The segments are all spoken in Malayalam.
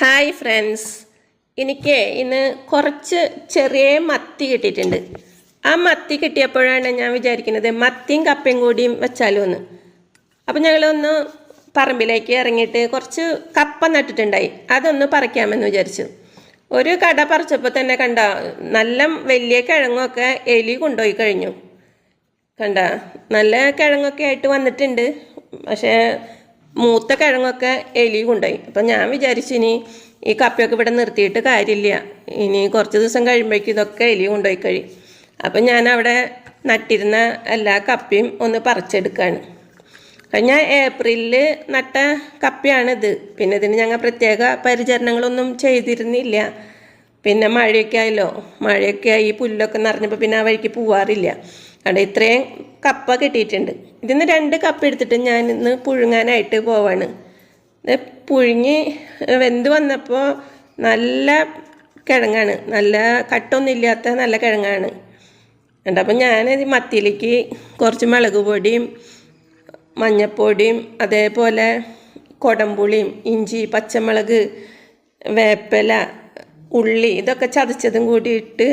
ഹായ് ഫ്രണ്ട്സ് എനിക്ക് ഇന്ന് കുറച്ച് ചെറിയ മത്തി കിട്ടിയിട്ടുണ്ട്. ആ മത്തി കിട്ടിയപ്പോഴാണ് ഞാൻ വിചാരിക്കുന്നത് മത്തിയും കപ്പയും കൂടിയും വെച്ചാലും ഒന്ന് അപ്പം ഞങ്ങളൊന്ന് പറമ്പിലേക്ക് ഇറങ്ങിയിട്ട് കുറച്ച് കപ്പ നട്ടിട്ടുണ്ടായി. അതൊന്ന് പറിക്കാമെന്ന് വിചാരിച്ചു. ഒരു കട പറിച്ചപ്പോൾ തന്നെ കണ്ട നല്ല വലിയ കിഴങ്ങൊക്കെ എലി കൊണ്ടുപോയി കഴിഞ്ഞു. കണ്ട നല്ല കിഴങ്ങൊക്കെ ആയിട്ട് വന്നിട്ടുണ്ട്. പക്ഷേ മൂത്ത കിഴങ്ങൊക്കെ എലി കൊണ്ടുപോയി. അപ്പം ഞാൻ വിചാരിച്ചു ഇനി ഈ കപ്പയൊക്കെ ഇവിടെ നിർത്തിയിട്ട് കാര്യമില്ല. ഇനി കുറച്ച് ദിവസം കഴിയുമ്പോഴേക്കും ഇതൊക്കെ എലി കൊണ്ടുപോയി കഴിയും. അപ്പം ഞാൻ അവിടെ നട്ടിരുന്ന എല്ലാ കപ്പയും ഒന്ന് പറിച്ചെടുക്കുകയാണ് കഴിഞ്ഞ ഏപ്രിലിൽ നട്ട കപ്പയാണിത്. പിന്നെ ഇതിന് ഞങ്ങൾ പ്രത്യേക പരിചരണങ്ങളൊന്നും ചെയ്തിരുന്നില്ല. പിന്നെ മഴയൊക്കെ ആയല്ലോ. മഴയൊക്കെ ആയി പുല്ലൊക്കെ നിറഞ്ഞപ്പോൾ പിന്നെ ആ വഴിക്ക് പോവാറില്ല. അവിടെ ഇത്രയും കപ്പ കിട്ടിയിട്ടുണ്ട്. ഇതിൽ നിന്ന് രണ്ട് കപ്പ് എടുത്തിട്ട് ഞാൻ ഇന്ന് പുഴുങ്ങാനായിട്ട് പോവാണ്. പുഴുങ്ങി വെന്ത് വന്നപ്പോൾ നല്ല കിഴങ്ങാണ്. നല്ല കട്ടൊന്നും ഇല്ലാത്ത നല്ല കിഴങ്ങാണ്. ഉണ്ട് അപ്പം ഞാൻ മത്തിയിലേക്ക് കുറച്ച് മുളക് പൊടിയും മഞ്ഞപ്പൊടിയും അതേപോലെ കൊടംപുളിയും ഇഞ്ചി പച്ചമുളക് വേപ്പില ഉള്ളി ഇതൊക്കെ ചതച്ചതും കൂടി ഇട്ട്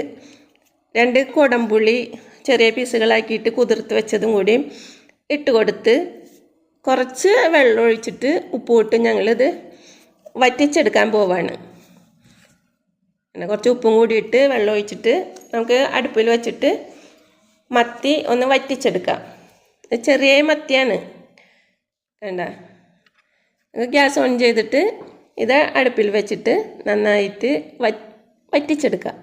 രണ്ട് കൊടംപുളി ചെറിയ പീസുകളാക്കിയിട്ട് കുതിർത്ത് വെച്ചതും കൂടി ഇട്ട് കൊടുത്ത് കുറച്ച് വെള്ളം ഒഴിച്ചിട്ട് ഉപ്പ് ഇട്ട് ഞങ്ങളിത് വറ്റിച്ചെടുക്കാൻ പോവാണ്. പിന്നെ കുറച്ച് ഉപ്പും കൂടി ഇട്ട് വെള്ളം ഒഴിച്ചിട്ട് നമുക്ക് അടുപ്പിൽ വെച്ചിട്ട് മത്തി ഒന്ന് വറ്റിച്ചെടുക്കാം. ചെറിയ മത്തിയാണ്. വേണ്ട ഗ്യാസ് ഓൺ ചെയ്തിട്ട് ഇത് അടുപ്പിൽ വെച്ചിട്ട് നന്നായിട്ട് വറ്റ് വറ്റിച്ചെടുക്കാം.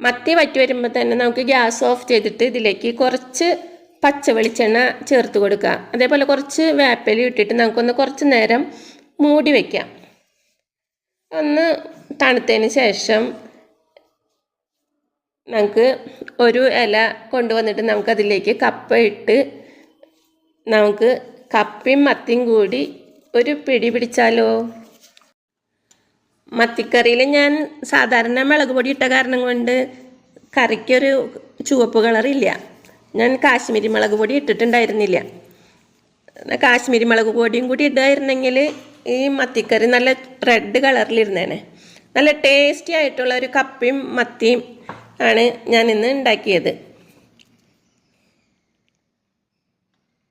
മത്തി വറ്റി വരുമ്പോൾ തന്നെ നമുക്ക് ഗ്യാസ് ഓഫ് ചെയ്തിട്ട് ഇതിലേക്ക് കുറച്ച് പച്ച വെളിച്ചെണ്ണ ചേർത്ത് കൊടുക്കുക. അതേപോലെ കുറച്ച് വേപ്പലി ഇട്ടിട്ട് നമുക്കൊന്ന് കുറച്ച് നേരം മൂടി വയ്ക്കാം ഒന്ന് തണുത്തതിന് ശേഷം നമുക്ക് ഒരു ഇല കൊണ്ടുവന്നിട്ട് നമുക്കതിലേക്ക് കപ്പ ഇട്ട് നമുക്ക് കപ്പയും മത്തിയും കൂടി ഒരു പിടി പിടിച്ചാലോ? മത്തിക്കറിയിൽ ഞാൻ സാധാരണ മുളക് പൊടി ഇട്ട കാരണം കൊണ്ട് കറിക്കൊരു ചുവപ്പ് കളറില്ല ഞാൻ കാശ്മീരി മുളക് പൊടി ഇട്ടിട്ടുണ്ടായിരുന്നില്ല. കാശ്മീരി മുളക് പൊടിയും കൂടി ഇടായിരുന്നെങ്കിൽ ഈ മത്തിക്കറി നല്ല റെഡ് കളറിലിരുന്നേനെ നല്ല ടേസ്റ്റി ആയിട്ടുള്ള ഒരു കപ്പയും മത്തിയും ആണ് ഞാൻ ഇന്ന് ഉണ്ടാക്കിയത്.